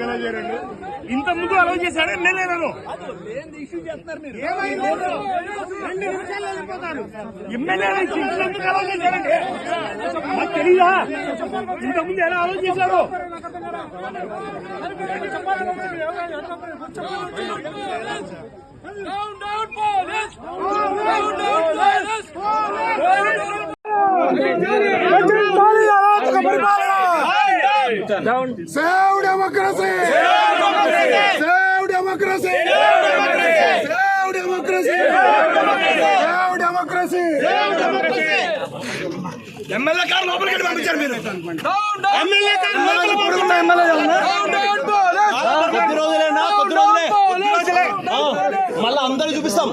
ఎందుకు ఇంత ముందు అలౌ చేశాడే నేనే నేను ఎమ్మెల్యే ఎందుకు అలౌ చేశారండి మాకు తెలీదా ఇంత ఎలా అలౌ చేశారు Down, down, police! MLA car లోపలికి పంపించారు మీరు. ఎమ్మెల్యే కారు లోపల పడుకున్న ఎమ్మెల్యే కొద్ది రోజులేనా కొద్ది రోజులే మళ్ళీ అందరూ చూపిస్తాం.